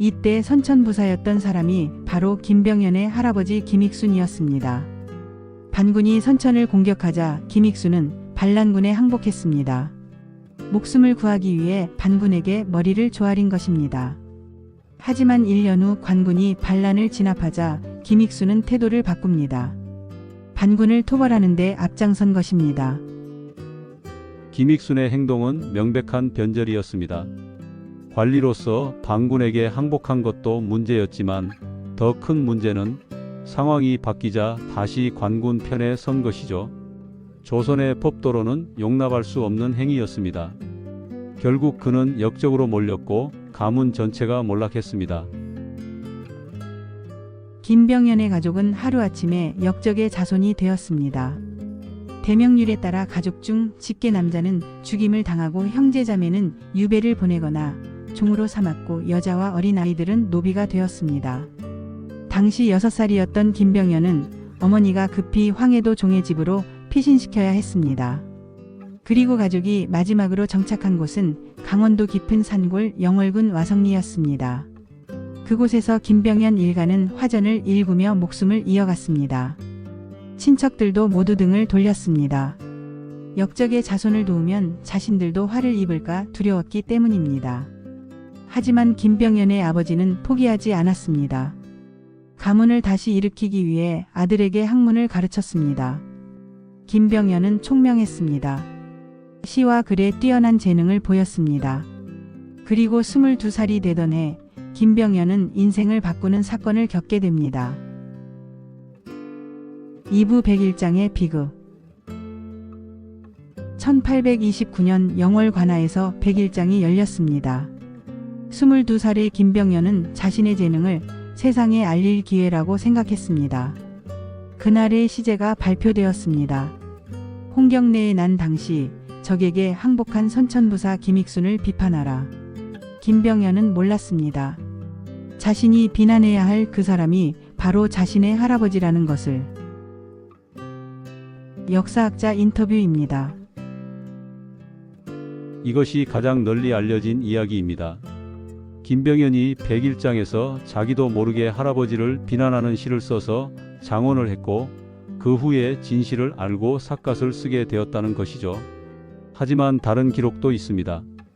이때 선천부사였던 사람이 바로 김병연의 할아버지 김익순이었습니다. 반군이 선천을 공격하자 김익순은 반란군에 항복했습니다. 목숨을 구하기 위해 반군에게 머리를 조아린 것입니다. 하지만 1년 후 관군이 반란을 진압하자 김익순은 태도를 바꿉니다. 반군을 토벌하는데 앞장선 것입니다. 김익순의 행동은 명백한 변절이었습니다. 관리로서 반군에게 항복한 것도 문제였지만 더 큰 문제는 상황이 바뀌자 다시 관군 편에 선 것이죠. 조선의 법도로는 용납할 수 없는 행위였습니다. 결국 그는 역적으로 몰렸고 가문 전체가 몰락했습니다. 김병연의 가족은 하루아침에 역적의 자손이 되었습니다. 대명률에 따라 가족 중 직계 남자는 죽임을 당하고 형제 자매는 유배를 보내거나 종으로 삼았고 여자와 어린 아이들은 노비가 되었습니다. 당시 6살이었던 김병연은 어머니가 급히 황해도 종의 집으로 피신시켜야 했습니다. 그리고 가족이 마지막으로 정착한 곳은 강원도 깊은 산골 영월군 와성리였습니다. 그곳에서 김병연 일가는 화전을 일구며 목숨을 이어갔습니다. 친척들도 모두 등을 돌렸습니다. 역적의 자손을 도우면 자신들도 화를 입을까 두려웠기 때문입니다. 하지만 김병연의 아버지는 포기하지 않았습니다. 가문을 다시 일으키기 위해 아들에게 학문을 가르쳤습니다. 김병연은 총명했습니다. 시와 글에 뛰어난 재능을 보였습니다. 그리고 22살이 되던 해 김병연은 인생을 바꾸는 사건을 겪게 됩니다. 2부 101장의 비극 1829년 영월 관하에서 101장이 열렸습니다. 22살의 김병연은 자신의 재능을 세상에 알릴 기회라고 생각했습니다. 그날의 시제가 발표되었습니다. 홍경래에 난 당시 적에게 항복한 선천부사 김익순을 비판하라. 김병연은 몰랐습니다. 자신이 비난해야 할 그 사람이 바로 자신의 할아버지라는 것을. 역사학자 인터뷰입니다. 이것이 가장 널리 알려진 이야기입니다. 김병연이 백일장에서 자기도 모르게 할아버지를 비난하는 시를 써서 장원을 했고 그 후에 진실을 알고 삿갓을 쓰게 되었다는 것이죠. 하지만 다른 기록도 있습니다.